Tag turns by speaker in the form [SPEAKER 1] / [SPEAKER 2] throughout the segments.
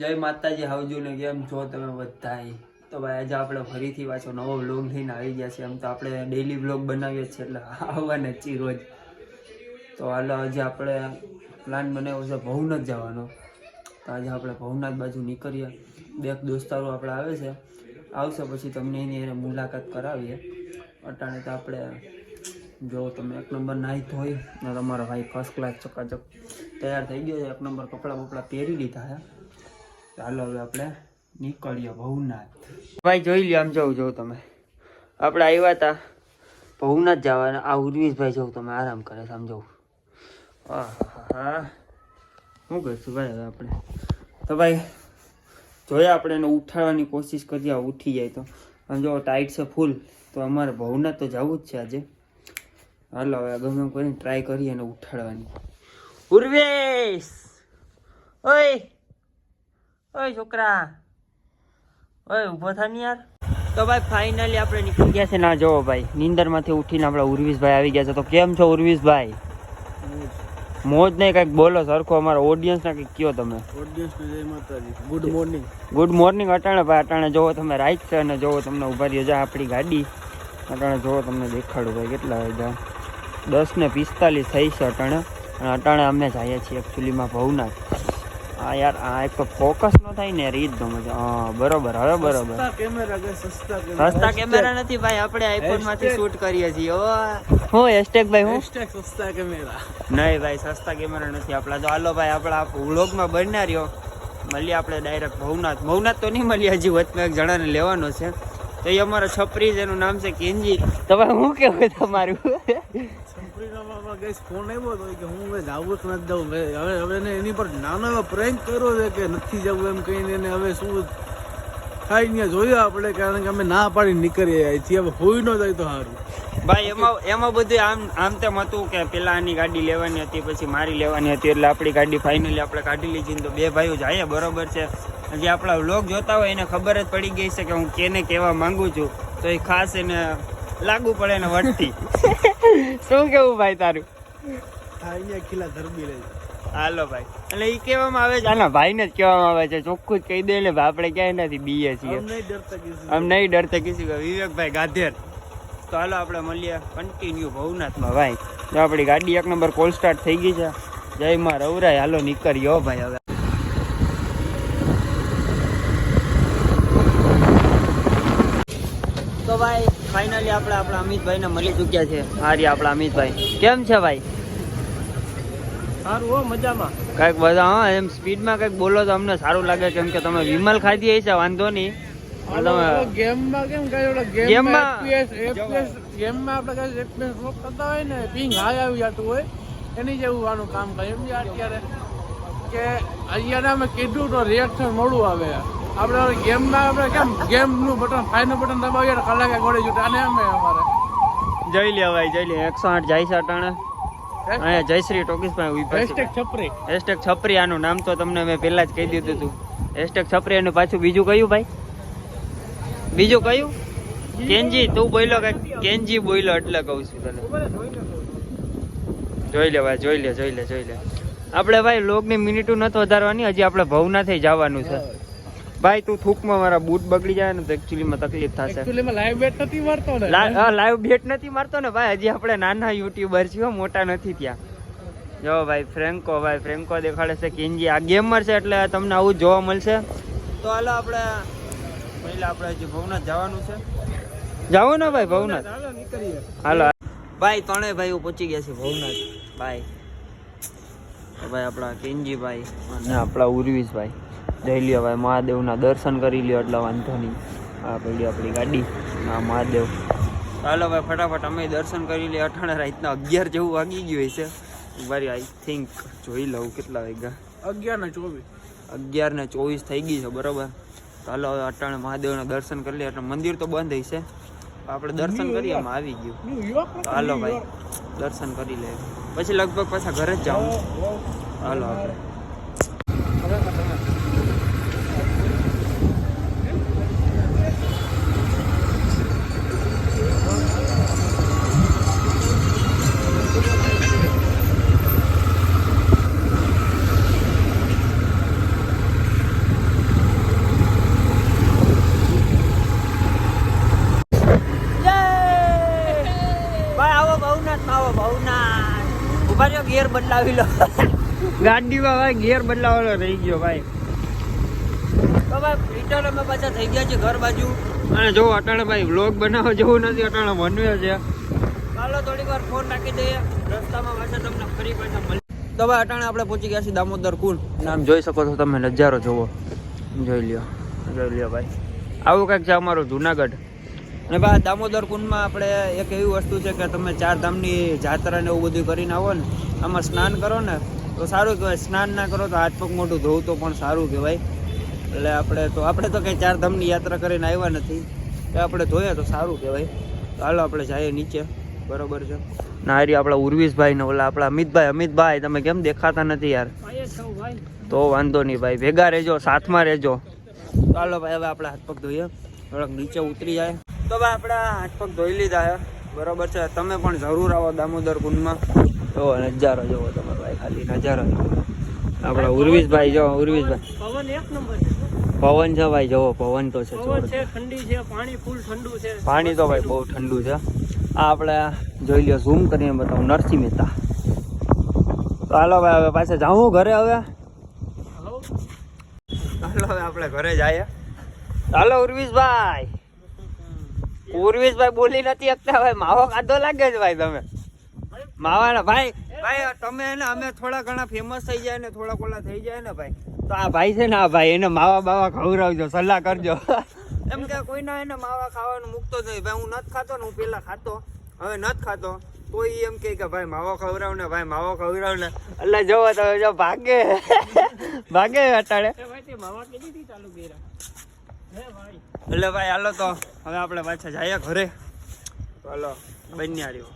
[SPEAKER 1] જય માતાજી આવજો ને કેમ છો તમે બધા તો ભાઈ, આજે આપણે ફરીથી પાછો નવો વ્લોગ લઈને આવી ગયા છે એમ તો આપણે ડેઈલી વ્લોગ બનાવીએ છીએ, એટલે આવવાના છીએ રોજ. તો હાલો, આજે આપણે પ્લાન બનાવ્યો છે ભવનાથ જવાનો. તો આજે આપણે ભવનાથ બાજુ નીકળીએ. બે દોસ્તારો આપણે આવે છે. આવશે પછી તમને એની એને મુલાકાત કરાવીએ. અટાણે તો આપણે, જો તમે એક નંબર નાહી ધોઈ ને તમારો ભાઈ ફર્સ્ટ ક્લાસ ચકાચક તૈયાર થઈ ગયો છે. એક નંબર કપડાં બપડા પહેરી લીધા છે. ચાલો હવે આપણે નીકળીએ ભવનાથ. ભાઈ, જોઈ લ્યો, આમ જવું જોઉં તમે. આપણે આવ્યા હતા ભવનાથ જવાના. આ ઉર્વીશભાઈ જવું, તમે આરામ કરે સમજવું હા શું કરશું ભાઈ હવે આપણે? તો ભાઈ, જોયા આપણે એને ઉઠાડવાની કોશિશ કરીએ ઉઠી જાય તો. આમ જો ટાઈટ છે ફૂલ તો અમારે ભવનાથ તો જવું જ છે આજે. હાલો, હવે ગમે કરીને ટ્રાય કરીએ એને ઉઠાડવાની. ઉર્વેશ ઓય! ઓય છોકરા. ઓય ઊભો થા ને યાર. તો ભાઈ ફાઇનલી આપણે નીકળી ગયા છે. ના જોવો ભાઈ નીંદરમાંથી ઉઠીને આપણા ઉર્વિશભાઈ આવી ગયા છે. તો કેમ છો ઉર્વિશભાઈ? મોજ નહીં કંઈક બોલો સરખો અમારા ઓડિયન્સના કંઈક કયો તમે?
[SPEAKER 2] ગુડ મોર્નિંગ
[SPEAKER 1] ગુડ મોર્નિંગ અટાણે ભાઈ અટાણે જોવો તમે રાઈટ છે અને જોવો તમને ઊભા રહ્યો જા આપણી ગાડી. અટાણે જોવો તમને દેખાડું ભાઈ કેટલા વાગ્યા? દસ ને પિસ્તાલીસ થઈ છે અટાણે. અને અટાણે અમે જઈએ છીએ એકચ્યુઅલીમાં ભવનાથ. હા યાર આ એક તો ફોકસ ન થાય ને રીત તો મજા. હા બરોબર હવે બરોબર.
[SPEAKER 2] કેમેરા કે સસ્તા
[SPEAKER 1] સસ્તા કેમેરા નથી ભાઈ આપણે આઈફોનમાંથી શૂટ કરીએ છીએ ઓ હું હેશટેગ ભાઈ હું?
[SPEAKER 2] હેશટેગ સસ્તા કેમેરા.
[SPEAKER 1] નહીં ભાઈ સસ્તા કેમેરા નથી આપણા. તો હાલો ભાઈ આપણા વ્લોગમાં બનના રહ્યો મળીએ આપણે ડાયરેક્ટ ભવનાથ. ભવનાથ તો નહીં મળીએ હજી વચમાં એક જણાને લેવાનો છે. તો એ અમારો છપરી એનું નામ છે કેન્જી તમે શું કેવું તમારું?
[SPEAKER 2] ફોન આવ્યો હતો કે હું જાવું જ નથી જાઉં હવે હવે એની પર નાનો એવો પ્રેન્ક કર્યો છે કે નથી જવું એમ કહીને એને હવે શું થાય ત્યાં જોયું આપણે, કારણ કે અમે ના પાડી નીકળીએ. અહીંથી હવે હોઈ ન જાય તો સારું
[SPEAKER 1] ભાઈ એમાં એમાં બધું આમ આમ તેમ હતું કે પેલા આની ગાડી લેવાની હતી પછી મારી લેવાની હતી એટલે આપણી ગાડી ફાઇનલી આપણે કાઢી લીધી તો બે ભાઈઓ જાય બરોબર છે. જે આપણા વ્લોગ જોતા હોય એને ખબર જ પડી ગઈ છે કે હું કેને કહેવા માંગુ છું. તો એ ખાસ એને લાગુ પડે ને વટતી શું કેવું ભાઈ તારું?
[SPEAKER 2] ભાઈ ખીલા ધરબી લઈ.
[SPEAKER 1] હાલો ભાઈ. એટલે એ કહેવામાં આવે છે આના ભાઈને જ કહેવામાં આવે છે. ચોખ્ખું જ કહી દે ને આપણે ક્યાંય નથી બીએ છીએ.
[SPEAKER 2] આમ નહીં ડરતા કિસી
[SPEAKER 1] આમ નહીં ડરતા કિસી વિવેકભાઈ ગાધેર. તો હાલો આપણે મળીએ કન્ટિન્યુ ભવનાથમાં ભાઈ. જો આપણી ગાડી એક નંબર કોલ સ્ટાર્ટ થઈ ગઈ છે. જય માં રવરાય. હાલો નીકળ્યો ભાઈ હવે. તો ભાઈ ફાઇનલી આપણે આપણા અમિતભાઈને મળી ચૂક્યા છે. હારી આપણા અમિતભાઈ. કેમ છે ભાઈ?
[SPEAKER 2] સારું હો મજામાં.
[SPEAKER 1] કાંઈક બધા હા એમ સ્પીડમાં કંઈક બોલો તો અમને સારું લાગે. કેમ કે તમે વિમલ ખાધી હશે વાંધો નહીં.
[SPEAKER 2] ગેમમાં કેમ કઈ
[SPEAKER 1] ગેમમાં-
[SPEAKER 2] ગેમમાં આપણે કઈ સ્લોપ કરતા હોય ને પિંગ હાઈ આવી જતું હોય એની જેવું આનું કામ કરે. એમ અત્યારે? કે અહીંયા અમે કીધું તો રિએક્શન મોડું આવે. આપણે ગેમમાં આપણે કેમ ગેમનું બટન ફાઈનલ બટન દબાવીએ કલાકે ગોળી જુટે. અને એમ અમારે.
[SPEAKER 1] જઈ લે ભાઈ જઈ લે. એકસો આઠ જાય છે અટાણે અહીંયા જયશ્રી ટોકીસ પાસે ઊભા
[SPEAKER 2] હેશટેગ છપરી.
[SPEAKER 1] હેશટેગ છપરી આનું નામ તો તમને મેં પહેલા જ કહી દીધું હતું. હેશટેગ છપરી અને પાછું બીજું કયું ભાઈ? બીજું કયું? કેનજી તું બોલ્યો કે કેનજી બોલ્યો એટલે કહું છું તને. જોઈ લે ભાઈ જોઈ લે જોઈ લે જોઈ લે. આપણે ભાઈ લોગની મિનિટો નથી વધારવાની હજી આપણે ભવનાથી જવાનું છે. ભાઈ તું થૂકમાં મારા બૂટ બગડી જાય ને તો એકચ્યુઅલીમાં તકલીફ થશે.
[SPEAKER 2] એકચ્યુઅલીમાં લાઈવ બેટ નથી મારતો ને.
[SPEAKER 1] લાઈવ બેટ નથી મારતો ને ભાઈ હજી આપણે નાના યુટ્યુબર છીએ મોટા નથી ત્યાં. જો ભાઈ ફ્રેન્કો ભાઈ ફ્રેન્કો દેખાડે છે કિંજી આ ગેમર છે એટલે તમને આવું જોવા મળશે. તો હાલો આપણે પહેલા આપણે હજી ભવનાથ જવાનું છે. જાઓ ને ભાઈ ભવનાથ.
[SPEAKER 2] ચાલો નીકળીએ.
[SPEAKER 1] હાલો ભાઈ ત્રણેય ભાઈઓ પહોંચી ગયા છે ભવનાથ. ભાઈ. ભાઈ આપણા કેનજીભાઈ અને આપણા ઉર્વીશભાઈ. જઈ લ્યો ભાઈ મહાદેવના દર્શન કરી લ્યો એટલે વાંધો નહીં. આ પેલી આપણી ગાડી આ મહાદેવ. ચાલો ભાઈ ફટાફટ અમે દર્શન કરી લઈએ અઠાણે રાતના અગિયાર જેવું વાગી ગયું છે ભાઈ આઈ થિંક જોઈ લઉં કેટલા વાગ્યા.
[SPEAKER 2] અગિયાર ને ચોવીસ.
[SPEAKER 1] અગિયાર ને ચોવીસ થઈ ગઈ છે બરોબર? ચાલો હવે અટાણે મહાદેવના દર્શન કરી લઈએ. એટલે મંદિર તો બંધ હશે. આપણે દર્શન કરીએ એમાં આવી ગયું. તો હાલો ભાઈ દર્શન કરી લે પછી લગભગ પાછા ઘરે જ જાઉં. હાલો આપણે બદલાવી લો. ગાડીમાં ભાઈ ગિયર બદલાવાનો રહી ગયો ભાઈ. તો ભાઈ રિટર્ન અમે પાછા થઈ ગયા છે ઘર બાજુ. અને જો અટાણે ભાઈ વ્લોગ બનાવવા જેવું નથી અટાણે વનવે છે. ચાલો થોડીક વાર ફોન રાખી દઈએ. રસ્તામાં પાછા તમને ફરી પાછા મળી. તો ભાઈ અટાણે આપણે પહોંચી ગયા છીએ દામોદર કુંડ નામ જોઈ શકો છો તમે નજારો જોવો. જોઈ લ્યો. જોઈ લ્યો ભાઈ. આવું કંઈક છે અમારું જુનાગઢ. અને ભાઈ દામોદર કુંડમાં આપણે એક એવી વસ્તુ છે કે તમે ચાર ધામની જાત્રા ને એવું બધું કરીને આવો ને, આમાં સ્નાન કરો ને, તો સારું કહેવાય. સ્નાન ના કરો તો હાથ પગ મોઢું ધોવું તો પણ સારું કહેવાય. એટલે આપણે તો આપણે તો કંઈ ચાર ધામની યાત્રા કરીને આવ્યા નથી. તો આપણે ધોયા તો સારું કહેવાય. તો હાલો આપણે જઈએ નીચે. બરોબર છે? ના હારી આપણા ઉર્વિશભાઈ ને ઓલા આપણા અમિતભાઈ. અમિતભાઈ, તમે કેમ દેખાતા નથી યાર? તો વાંધો નહીં ભાઈ. ભેગા રહેજો, સાથમાં રહેજો. ચાલો ભાઈ, હવે આપણે હાથ પગ ધોઈએ. થોડાક નીચે ઉતરી જાય. તો ભાઈ આપણા હાથ પગ ધોઈ લીધા બરોબર છે. તમે પણ જરૂર આવો દામોદર કુંડમાં. તો નજારો જોવો તમે ભાઈ ખાલી નજારો જોવો. આપણા ઉર્વિશભાઈ જો ઉર્વિશભાઈ.
[SPEAKER 2] પવન એક નંબર
[SPEAKER 1] પવન છે ભાઈ જોવો પવન તો છે
[SPEAKER 2] છે ઠંડી છે પાણી ફૂલ ઠંડુ છે.
[SPEAKER 1] પાણી તો ભાઈ બહુ ઠંડુ છે. આ આપણે જોઈ લ્યો ઝૂમ કરીને બતાવું નરસિંહ મહેતા. તો હાલો ભાઈ હવે પાછા જાઉં ઘરે હવે? હાલો હવે આપણે ઘરે જઈએ. હાલો ઉર્વિશભાઈ. ઉર્વિશભાઈ બોલી નથી શકતા ભાઈ. માવો ખાધો લાગે છે ભાઈ તમે. માવાના ભાઈ ભાઈ તમે ને, અમે થોડા ઘણા ફેમસ થઈ જાય ને, થોડા કોલા થઈ જાય ને ભાઈ. તો આ ભાઈ છે ને, આ ભાઈ, એને માવા બાવા ખવડાવજો, સલાહ કરજો. એમ કે કોઈના એને માવા ખાવાનું મૂકતો જ નહીં. ભાઈ, હું નથી ખાતો ને, હું પેલા ખાતો. હવે નથી ખાતો. તો એ એમ કે ભાઈ, માવો ખવડાવ ને, ભાઈ, માવો ખવડાવ ને. એટલે જોવો તમે જો, ભાગે. ભાગે અટાડે
[SPEAKER 2] માવા કેટલી ચાલુ કર્યા?
[SPEAKER 1] એટલે ભાઈ હાલો તો હવે આપણે પાછા જઈએ ઘરે. હાલો બન્યા રહ્યો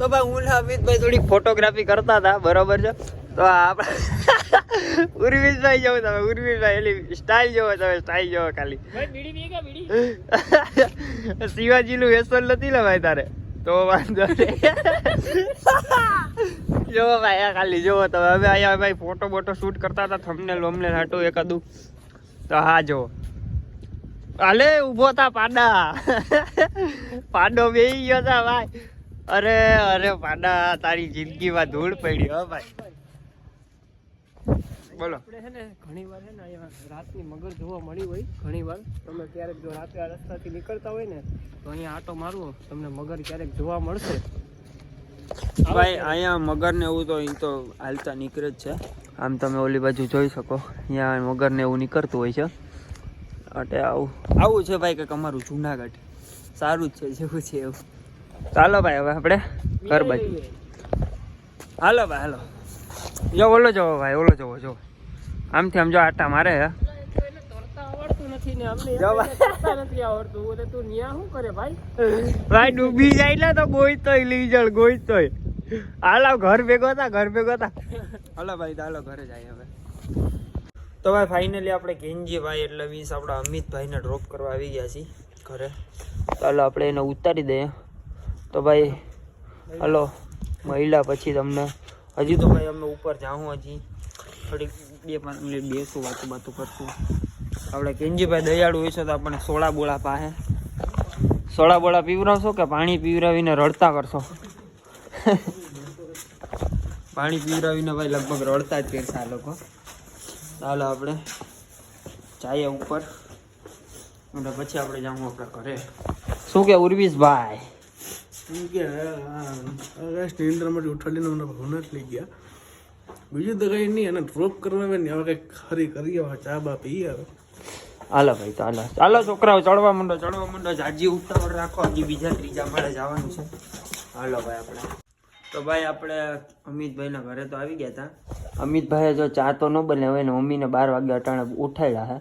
[SPEAKER 1] તો ભાઈ હું અમિતભાઈ થોડીક ફોટોગ્રાફી કરતા હતા બરોબર છે? તો આપણે ઉર્વિશભાઈ જોવો તમે ઉર્વિશભાઈ એલી સ્ટાઇલ જોવો તમે સ્ટાઇલ જોવો ખાલી. શિવાજીનું વ્યસન નથી લે ભાઈ તારે. તો વાંધો જોવો ભાઈ આ ખાલી જોવો તમે હવે અહીંયા ભાઈ ફોટો બોટો શૂટ કરતા હતા થમને લોમને હાટું એકાદું. તો હા, જો. અલે, ઊભો તા પાડા. પાડો બે ગયો તા ભાઈ. અરે અરે, પાડા, તારી જિંદગીમાં ધૂળ પડી, હો, ભાઈ. બોલો.
[SPEAKER 2] આપણે છે ને ઘણી વાર છે ને રાતની મગર જોવા મળી હોય ઘણી વાર તમે ક્યારેક જો રાતે આ રસ્તાથી નીકળતા હોય ને, તો અહીંયા આટો મારવો, તમને મગર ક્યારેક જોવા મળશે.
[SPEAKER 1] ભાઈ અહીંયા મગર ને એવું તો અહીં તો હાલતા નીકળે જ છે. આમ તમે ઓલી બાજુ જોઈ શકો. અહીંયા મગર ને એવું નીકળતું હોય છે. એટલે આવું. આવું છે ભાઈ કંઈક અમારું જુનાગઢ. સારું જ છે જેવું છે એવું. ચાલો ભાઈ હવે આપણે ઘર બાજુ. હાલો ભાઈ હાલો. જો ઓલો જવો ભાઈ ઓલો જવો જો આમથી આમ જો આટા મારે હે
[SPEAKER 2] નથી ને અમને નથી આવડતું. એટલે તું ન્યા શું કરે ભાઈ?
[SPEAKER 1] ભાઈ ડૂબી જાય ને તો ગોઈતોય લીજળ જળ ગોઈતોય હાલો ઘર ભેગો હતા ઘર ભેગો હતા હાલો ભાઈ હાલો ઘરે જાય હવે. તો ભાઈ ફાઇનલી આપણે ઘેનજીભાઈ એટલે મીન્સ આપણા અમિતભાઈને ડ્રોપ કરવા આવી ગયા છીએ ઘરે. ચાલો આપણે એને ઉતારી દઈએ. તો ભાઈ હલો મહિલા પછી તમને. હજી તો ભાઈ અમે ઉપર જાઉં હજી. થોડીક બે પાંચ મિનિટ બેસું વાતું બાતું કરશું. આપણે કિંજીભાઈ દયાળુ હોય છે તો આપણને સોડા બોળા પાસે સોડા બોળા પીવરાવશો કે પાણી પીવરાવીને રડતા કરશો? પાણી પીવરાવીને ભાઈ લગભગ રડતા જ કરશે આ લોકો. ચાલો આપણે જઈએ ઉપર અને પછી આપણે જાઉં આપણા ઘરે. શું કે ઉર્વિશભાઈ?
[SPEAKER 2] નિંદ્રામાંથી ઉઠાડીને ભવનાથ લઈ ગયા. બીજું તો કઈ નહીં અને ડ્રોપ કરવા હવે ખરી કરી ચા બા પી આવે.
[SPEAKER 1] હાલો ભાઈ ચાલો ચાલો છોકરાઓ ચડવા માંડો ચડવા માંડો. જાજી ઉતાવળ રાખો. હજી બીજા ત્રીજા માળે જવાનું છે. હાલો ભાઈ આપણે. તો ભાઈ આપણે અમિતભાઈના ઘરે તો આવી ગયા હતા અમિતભાઈએ જો ચા તો ન બને હોય ને મમ્મીને બાર વાગે અટાણે ઉઠાડ્યા હે.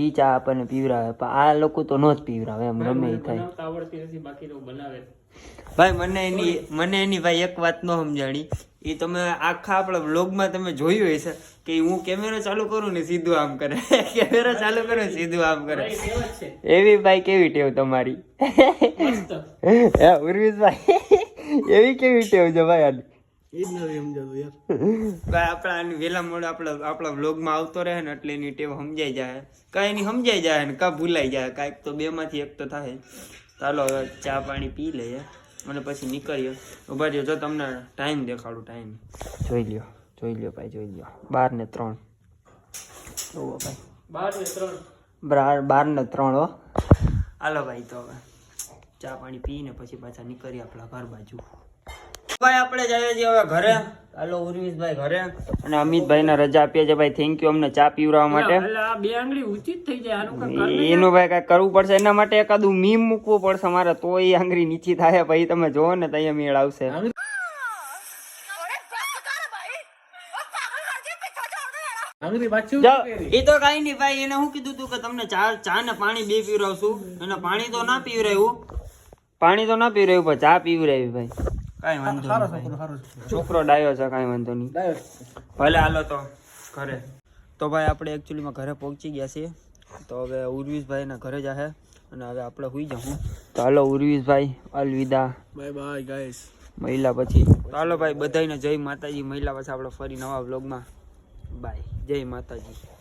[SPEAKER 1] ઈ ચા આપણને પીવરાવે. પણ આ લોકો તો ન જ પીવરાવે એમ ગમે એ થાય.
[SPEAKER 2] આવડતી નથી બાકી બનાવે.
[SPEAKER 1] ભાઈ મને એની મને એની ભાઈ એક વાત ન સમજાણી. એ તમે આખા આપણા વ્લોગમાં તમે જોયું હશે કે હું કેમેરો ચાલુ કરું ને સીધું આમ કરે. કેમેરો ચાલુ કરું ને સીધું આમ કરે. એવી ભાઈ કેવી ટેવ તમારી? ઉર્વિશભાઈ એવી કેવી ટેવ છે ભાઈ આની? આપણા આની વેલા મોડ આપણા આપણા વ્લોગમાં આવતો રહે ને એટલે એની ટેવ સમજાઈ જાય. કાંઈ એની સમજાઈ જાય ને કાં ભૂલાઈ જાય. કાંઈક તો બેમાંથી એક તો થાય. ચાલો હવે ચા પાણી પી લઈએ. અને પછી નીકળીએ ઊભા રહ્યો. જો તમને ટાઈમ દેખાડું ટાઈમ જોઈ લ્યો જોઈ લ્યો ભાઈ જોઈ લ્યો. બાર ને ત્રણ. જોવો ભાઈ.
[SPEAKER 2] બાર ને ત્રણ.
[SPEAKER 1] બાર બાર ને ત્રણ હો. હાલો ભાઈ તો હવે ચા પાણી પીને પછી પાછા નીકળીએ આપણા ઘર બાજુ. ભાઈ આપણે જઈએ છીએ હવે ઘરે. હાલો ઉર્વિશભાઈ ઘરે. અને અમિતભાઈને રજા આપીએ છીએ. ભાઈ થેન્ક યુ અમને ચા પીવડાવવા માટે.
[SPEAKER 2] બે આંગળી ઉચિત થઈ જાય.
[SPEAKER 1] એનું ભાઈ કઈ કરવું પડશે? એના માટે એકાદું મીમ મૂકવું પડશે મારે. તો એ આંગળી નીચી થાય. ભાઈ તમે જોવો ને તો અહીંયા મેળ આવશે. એ તો કાંઈ નહીં ભાઈ. એને હું કીધું તું કે તમને ચા ચા ને પાણી બે પીવડાવશું. અને પાણી તો ના પીવડાવ્યું. પાણી તો ના પીવડાવ્યું પણ ચા પીવડાવી ભાઈ. કાંઈ વાંધો નહીં
[SPEAKER 2] છોકરો
[SPEAKER 1] ડાયો છે કાંઈ વાંધો નહીં. ભલે હાલો તો ઘરે. તો ભાઈ આપણે એકચ્યુઅલીમાં ઘરે પહોંચી ગયા છીએ. તો હવે ઉર્વિશભાઈના ઘરે જાહે અને હવે આપણે સુઈ જાઉં. તો હાલો ઉર્વિશભાઈ અલવિદા.
[SPEAKER 2] બાય બાય ગાઈસ
[SPEAKER 1] મહિલા પછી. તો હાલો ભાઈ બધાને જય માતાજી. મહિલા પછી આપણે ફરી નવા વ્લોગમાં બાય જય માતાજી.